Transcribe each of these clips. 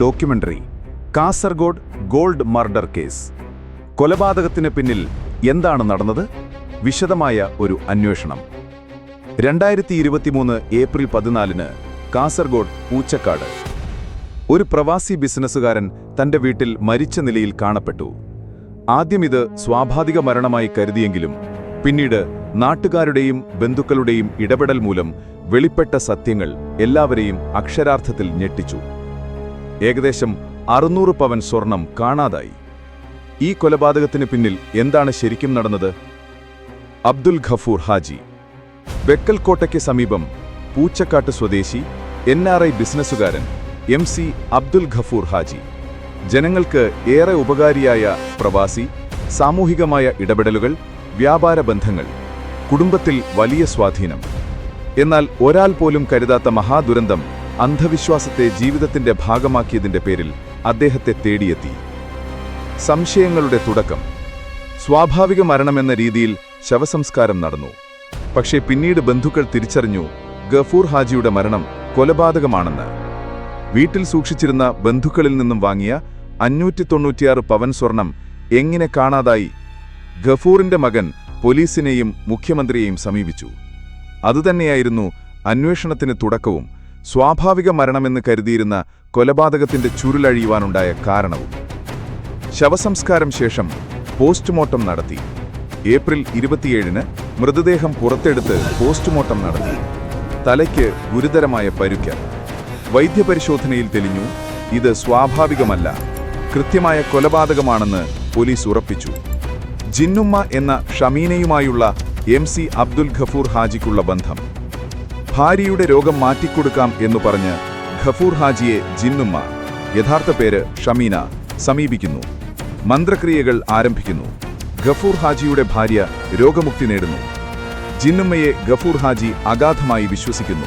Documentary. Kasaragod gold murder case. കൊലപാതകത്തിന് പിന്നിൽ എന്താണ് നടന്നത്? വിശദമായ ഒരു അന്വേഷണം. രണ്ടായിരത്തി ഇരുപത്തിമൂന്ന് ഏപ്രിൽ പതിനാലിന് കാസർഗോഡ് പൂച്ചക്കാട്. ഒരു പ്രവാസി ബിസിനസ്സുകാരൻ തന്റെ വീട്ടിൽ മരിച്ച നിലയിൽ കാണപ്പെട്ടു. ആദ്യം ഇത് സ്വാഭാവിക മരണമായി കരുതിയെങ്കിലും പിന്നീട് നാട്ടുകാരുടെയും ബന്ധുക്കളുടെയും ഇടപെടൽ മൂലം വെളിപ്പെട്ട സത്യങ്ങൾ എല്ലാവരെയും അക്ഷരാർത്ഥത്തിൽ ഞെട്ടിച്ചു. ഏകദേശം അറുന്നൂറ് പവൻ സ്വർണം കാണാതായി. ഈ കൊലപാതകത്തിന് പിന്നിൽ എന്താണ് ശരിക്കും നടന്നത്? അബ്ദുൽ ഖഫൂർ ഹാജി വെക്കൽക്കോട്ടയ്ക്ക് സമീപം പൂച്ചക്കാട്ട് സ്വദേശി എൻ ആർ ഐ ബിസിനസ്സുകാരൻ എം സി അബ്ദുൽ ഖഫൂർ ഹാജി. ജനങ്ങൾക്ക് ഏറെ ഉപകാരിയായ പ്രവാസി സാമൂഹികമായ ഇടപെടലുകൾ വ്യാപാര ബന്ധങ്ങൾ കുടുംബത്തിൽ വലിയ സ്വാധീനം. എന്നാൽ ഒരാൾ പോലും കരുതാത്ത മഹാദുരന്തം അന്ധവിശ്വാസത്തെ ജീവിതത്തിന്റെ ഭാഗമാക്കിയതിന്റെ പേരിൽ അദ്ദേഹത്തെ തേടിയെത്തി. സംശയങ്ങളുടെ തുടക്കം. സ്വാഭാവിക മരണമെന്ന രീതിയിൽ ശവസംസ്കാരം നടന്നു. പക്ഷേ പിന്നീട് ബന്ധുക്കൾ തിരിച്ചറിഞ്ഞു ഗഫൂർ ഹാജിയുടെ മരണം കൊലപാതകമാണെന്ന്. വീട്ടിൽ സൂക്ഷിച്ചിരുന്ന ബന്ധുക്കളിൽ നിന്നും വാങ്ങിയ അഞ്ഞൂറ്റി തൊണ്ണൂറ്റിയാറ് പവൻ സ്വർണം എങ്ങനെ കാണാതായി? ഗഫൂറിന്റെ മകൻ പോലീസിനെയും മുഖ്യമന്ത്രിയെയും സമീപിച്ചു. അതുതന്നെയായിരുന്നു അന്വേഷണത്തിന് തുടക്കവും സ്വാഭാവിക മരണമെന്ന് കരുതിയിരുന്ന കൊലപാതകത്തിന്റെ ചുരുളഴിയുവാനുണ്ടായ കാരണവും. ശവസംസ്കാരം ശേഷം പോസ്റ്റ്മോർട്ടം നടത്തി. ഏപ്രിൽ ഇരുപത്തിയേഴിന് മൃതദേഹം പുറത്തെടുത്ത് പോസ്റ്റ്മോർട്ടം നടത്തി. തലയ്ക്ക് ഗുരുതരമായ പരുക്ക്. വൈദ്യപരിശോധനയിൽ തെളിഞ്ഞു ഇത് സ്വാഭാവികമല്ല കൃത്യമായ കൊലപാതകമാണെന്ന് പോലീസ് ഉറപ്പിച്ചു. ജിന്നുമ്മ എന്ന ഷമീനയുമായുള്ള എം സി അബ്ദുൽ ഖഫൂർ ഹാജിക്കുള്ള ബന്ധം. ഭാര്യയുടെ രോഗം മാറ്റിക്കൊടുക്കാം എന്ന് പറഞ്ഞ് ഖഫൂർ ഹാജിയെ ജിന്നുമ്മ യഥാർത്ഥ പേര് ഷമീന സമീപിക്കുന്നു. മന്ത്രക്രിയകൾ ആരംഭിക്കുന്നു. ഗഫൂർ ഹാജിയുടെ ഭാര്യ രോഗമുക്തി നേടുന്നു. ജിന്നുമ്മയെ ഗഫൂർ ഹാജി അഗാധമായി വിശ്വസിക്കുന്നു.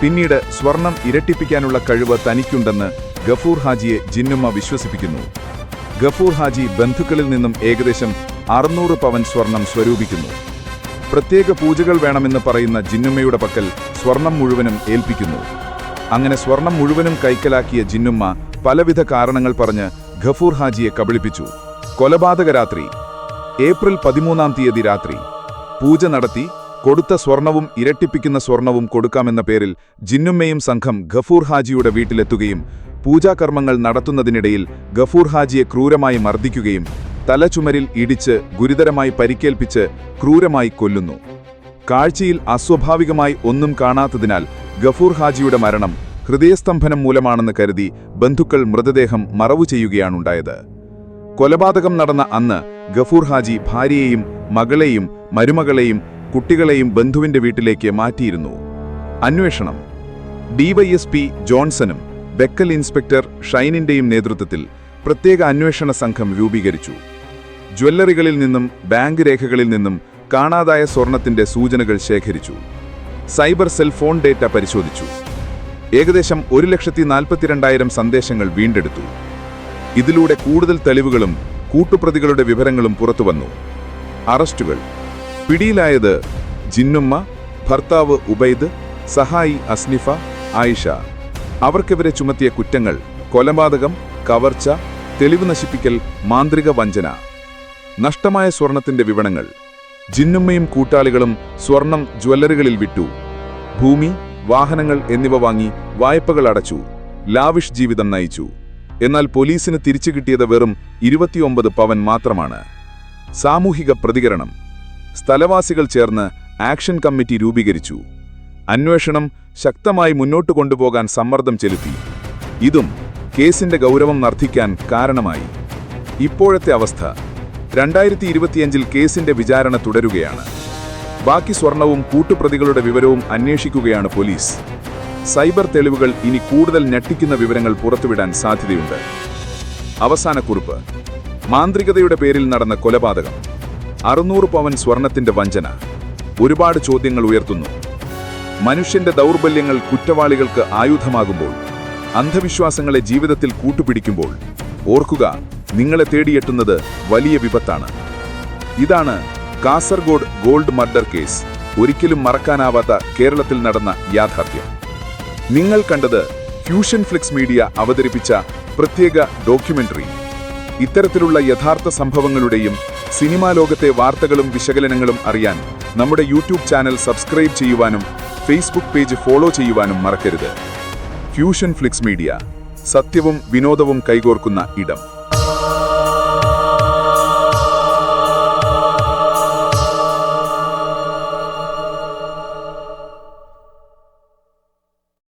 പിന്നീട് സ്വർണം ഇരട്ടിപ്പിക്കാനുള്ള കഴിവ് തനിക്കുണ്ടെന്ന് ഗഫൂർ ഹാജിയെ ജിന്നുമ്മ വിശ്വസിപ്പിക്കുന്നു. ഗഫൂർ ഹാജി ബന്ധുക്കളിൽ നിന്നും ഏകദേശം അറുന്നൂറ് പവൻ സ്വർണം സ്വരൂപിക്കുന്നു. പ്രത്യേക പൂജകൾ വേണമെന്ന് പറയുന്ന ജിന്നുമ്മയുടെ പക്കൽ സ്വർണം മുഴുവനും ഏൽപ്പിക്കുന്നു. അങ്ങനെ സ്വർണം മുഴുവനും കൈക്കലാക്കിയ ജിന്നുമ്മ പലവിധ കാരണങ്ങൾ പറഞ്ഞ് ഖഫൂർ ഹാജിയെ കബളിപ്പിച്ചു. കൊലപാതക രാത്രി ഏപ്രിൽ പതിമൂന്നാം തീയതി രാത്രി പൂജ നടത്തി കൊടുത്ത സ്വർണവും ഇരട്ടിപ്പിക്കുന്ന സ്വർണവും കൊടുക്കാമെന്ന പേരിൽ ജിന്നുമ്മയും സംഘം ഖഫൂർ ഹാജിയുടെ വീട്ടിലെത്തുകയും പൂജാകർമ്മങ്ങൾ നടത്തുന്നതിനിടയിൽ ഗഫൂർ ഹാജിയെ ക്രൂരമായി മർദ്ദിക്കുകയും തലചുമരിൽ ഇടിച്ച് ഗുരുതരമായി പരിക്കേൽപ്പിച്ച് ക്രൂരമായി കൊല്ലുന്നു. കാഴ്ചയിൽ അസ്വാഭാവികമായി ഒന്നും കാണാത്തതിനാൽ ഗഫൂർ ഹാജിയുടെ മരണം ഹൃദയസ്തംഭനം മൂലമാണെന്ന് കരുതി ബന്ധുക്കൾ മൃതദേഹം മറവു ചെയ്യുകയാണുണ്ടായത്. കൊലപാതകം നടന്ന അന്ന് ഗഫൂർ ഹാജി ഭാര്യയെയും മകളെയും മരുമകളെയും കുട്ടികളെയും ബന്ധുവിന്റെ വീട്ടിലേക്ക് മാറ്റിയിരുന്നു. അന്വേഷണം. ഡിവൈഎസ്പി ജോൺസണും ബെക്കൽ ഇൻസ്പെക്ടർ ഷൈനിന്റെയും നേതൃത്വത്തിൽ പ്രത്യേക അന്വേഷണ സംഘം രൂപീകരിച്ചു. ജ്വല്ലറികളിൽ നിന്നും ബാങ്ക് രേഖകളിൽ നിന്നും കാണാതായ സ്വർണത്തിന്റെ സൂചനകൾ ശേഖരിച്ചു. സൈബർ സെൽ ഫോൺ ഡേറ്റ പരിശോധിച്ചു. ഏകദേശം ഒരു ലക്ഷത്തി നാൽപ്പത്തിരണ്ടായിരം സന്ദേശങ്ങൾ വീണ്ടെടുത്തു. ഇതിലൂടെ കൂടുതൽ തെളിവുകളും കൂട്ടുപ്രതികളുടെ വിവരങ്ങളും പുറത്തുവന്നു അറസ്റ്റുകൾ. പിടിയിലായത് ജിന്നുമ്മ ഭർത്താവ് ഉബൈദ് സഹായി അസ്നിഫ ആയിഷ. അവർക്കെതിരെ ചുമത്തിയ കുറ്റങ്ങൾ കൊലപാതകം കവർച്ച തെളിവ് നശിപ്പിക്കൽ മാന്ത്രിക വഞ്ചന. നഷ്ടമായ സ്വർണത്തിന്റെ വിവരണങ്ങൾ ജിന്നുമ്മയും കൂട്ടാളികളും സ്വർണം ജ്വല്ലറികളിൽ വിട്ടു ഭൂമി വാഹനങ്ങൾ എന്നിവ വാങ്ങി വായ്പകൾ അടച്ചു. ലാവിഷ് ജീവിതം നയിച്ചു. എന്നാൽ പോലീസിന് തിരിച്ചു കിട്ടിയത് വെറും ഇരുപത്തിയൊമ്പത് പവൻ മാത്രമാണ്. സാമൂഹിക പ്രതികരണം. സ്ഥലവാസികൾ ചേർന്ന് ആക്ഷൻ കമ്മിറ്റി രൂപീകരിച്ചു. അന്വേഷണം ശക്തമായി മുന്നോട്ട് കൊണ്ടുപോകാൻ സമ്മർദ്ദം ചെലുത്തി. ഇതും കേസിന്റെ ഗൗരവം വർദ്ധിക്കാൻ കാരണമായി. ഇപ്പോഴത്തെ അവസ്ഥ. രണ്ടായിരത്തി ഇരുപത്തിയഞ്ചിൽ കേസിന്റെ വിചാരണ തുടരുകയാണ്. ബാക്കി സ്വർണവും കൂട്ടുപ്രതികളുടെ വിവരവും അന്വേഷിക്കുകയാണ് പോലീസ്. സൈബർ തെളിവുകൾ ഇനി കൂടുതൽ ഞെട്ടിക്കുന്ന വിവരങ്ങൾ പുറത്തുവിടാൻ സാധ്യതയുണ്ട്. അവസാന കുറിപ്പ്. മാന്ത്രികതയുടെ പേരിൽ നടന്ന കൊലപാതകം. അറുന്നൂറ് പവൻ സ്വർണത്തിന്റെ വഞ്ചന. ഒരുപാട് ചോദ്യങ്ങൾ ഉയർത്തുന്നു. മനുഷ്യന്റെ ദൗർബല്യങ്ങൾ കുറ്റവാളികൾക്ക് ആയുധമാകുമ്പോൾ അന്ധവിശ്വാസങ്ങളെ ജീവിതത്തിൽ കൂട്ടുപിടിക്കുമ്പോൾ ഓർക്കുക നിങ്ങളെ തേടിയെത്തുന്നത് വലിയ വിപത്താണ്. ഇതാണ് കാസർഗോഡ് ഗോൾഡ് മർഡർ കേസ്. ഒരിക്കലും മറക്കാനാവാത്ത കേരളത്തിൽ നടന്ന യാഥാർത്ഥ്യം. നിങ്ങൾ കണ്ടത് ഫ്യൂഷൻ ഫ്ലിക്സ് മീഡിയ അവതരിപ്പിച്ച പ്രത്യേക ഡോക്യുമെന്ററി. ഇത്തരത്തിലുള്ള യഥാർത്ഥ സംഭവങ്ങളുടെയും സിനിമാ ലോകത്തെ വാർത്തകളും വിശകലനങ്ങളും അറിയാൻ നമ്മുടെ യൂട്യൂബ് ചാനൽ സബ്സ്ക്രൈബ് ചെയ്യുവാനും ഫേസ്ബുക്ക് പേജ് ഫോളോ ചെയ്യുവാനും മറക്കരുത്. Fusion Flix Media. സത്യവും വിനോദവും കൈകോർക്കുന്ന ഇടം.